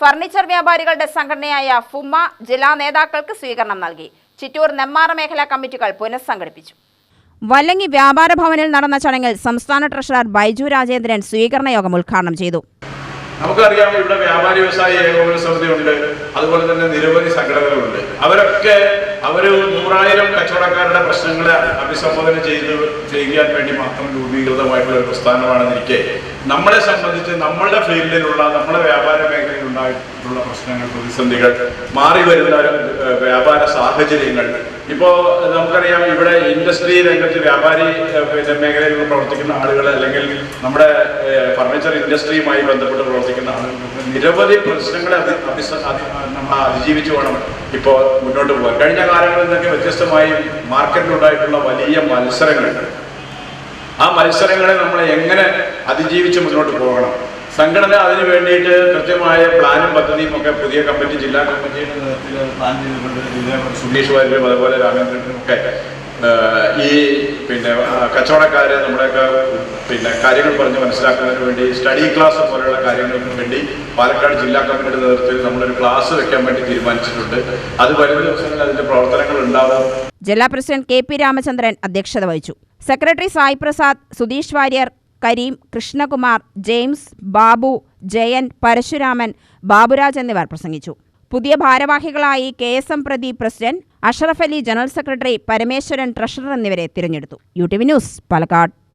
Furniture വ്യാപാരികളുടെ സംഘടനയായ ഫുമ ജില്ലാ നേതാക്കൾക്ക് സ്വീകരണം നൽകി. ചിറ്റൂർ നെമ്മാറ മേഖലാ കമ്മിറ്റികൾ പുനഃസംഘടിപ്പിച്ചു. വല്ലങ്ങി വ്യാപാര ഭവനിൽ നടന്ന ചടങ്ങിൽ സംസ്ഥാന ട്രഷറർ ബൈജു രാജേന്ദ്രൻ സ്വീകരണ യോഗം ഉദ്ഘാടനം ചെയ്തു. നമുക്കറിയാം ഇവിടെ വ്യാപാരി വ്യവസായ ഏകോപന സമിതി ഉണ്ട് അതുപോലെ തന്നെ നിരവധി സംഘടനകളുണ്ട്. അവരൊക്കെ അവർ നൂറായിരം കച്ചവടക്കാരുടെ പ്രശ്നങ്ങളെ അഭിസംബോധന ചെയ്ത് ചെയ്യാൻ വേണ്ടി മാത്രം രൂപീകൃതമായിട്ടുള്ള ഒരു പ്രസ്ഥാനമാണെന്നിരിക്കെ നമ്മളെ സംബന്ധിച്ച് നമ്മളുടെ ഫീൽഡിലുള്ള നമ്മുടെ വ്യാപാര മേഖലയിൽ ഉണ്ടായിട്ടുള്ള പ്രശ്നങ്ങൾ പ്രതിസന്ധികൾ മാറി വരുന്ന വ്യാപാര സാഹചര്യങ്ങൾ. ഇപ്പോൾ നമുക്കറിയാം ഇവിടെ ഇൻഡസ്ട്രി രംഗത്ത് വ്യാപാരി പിന്നെ മേഖലയിൽ പ്രവർത്തിക്കുന്ന ആളുകൾ അല്ലെങ്കിൽ നമ്മുടെ ഫർണിച്ചർ ഇൻഡസ്ട്രിയുമായി ബന്ധപ്പെട്ട് പ്രവർത്തിക്കുന്ന ആളുകൾക്ക് നിരവധി പ്രശ്നങ്ങളെ നമ്മൾ അതിജീവിച്ചു വേണം ഇപ്പോൾ മുന്നോട്ട് പോകാൻ കഴിഞ്ഞ കാലങ്ങളിൽ നിന്നൊക്കെ വ്യത്യസ്തമായി മാർക്കറ്റിലുണ്ടായിട്ടുള്ള വലിയ മത്സരങ്ങൾ. ആ മത്സരങ്ങളെ നമ്മൾ എങ്ങനെ അതിജീവിച്ച് മുന്നോട്ട് പോകണം? സംഘടന അതിന് വേണ്ടിയിട്ട് കൃത്യമായ പ്ലാനും പദ്ധതിയും ഒക്കെ പുതിയ കമ്മിറ്റി ജില്ലാ കമ്മിറ്റിയുടെ നേതൃത്വത്തിൽ പ്ലാൻ ചെയ്തിട്ടുണ്ട് സുധീഷ് വാര്യരും അതുപോലെ രാമേന്ദ്രനും ഒക്കെ ഈ പിന്നെ കച്ചവടക്കാരെ നമ്മുടെയൊക്കെ പിന്നെ കാര്യങ്ങൾ പറഞ്ഞ് മനസ്സിലാക്കുന്നതിന് വേണ്ടി സ്റ്റഡി ക്ലാസ് പോലെയുള്ള കാര്യങ്ങൾക്കും വേണ്ടി പാലക്കാട് ജില്ലാ കമ്മിറ്റിയുടെ നേതൃത്വത്തിൽ നമ്മളൊരു ക്ലാസ് വെക്കാൻ വേണ്ടി തീരുമാനിച്ചിട്ടുണ്ട്. അത് വരും ദിവസങ്ങളിൽ അതിന്റെ പ്രവർത്തനങ്ങൾ ഉണ്ടാവും. ജില്ലാ പ്രസിഡന്റ് കെ പി രാമചന്ദ്രൻ അധ്യക്ഷത വഹിച്ചു. സെക്രട്ടറി സായി പ്രസാദ് സുധീഷ് വാര്യർ കരീം കൃഷ്ണകുമാർ ജെയിംസ് ബാബു ജയൻ പരശുരാമൻ ബാബുരാജ് എന്നിവർ പ്രസംഗിച്ചു. പുതിയ ഭാരവാഹികളായി കെ എസ് എം പ്രതി president Ashraf Ali general secretary Parameswaran treasurer എന്നിവരെ തിരഞ്ഞെടുത്തു. U T V news Palakkad.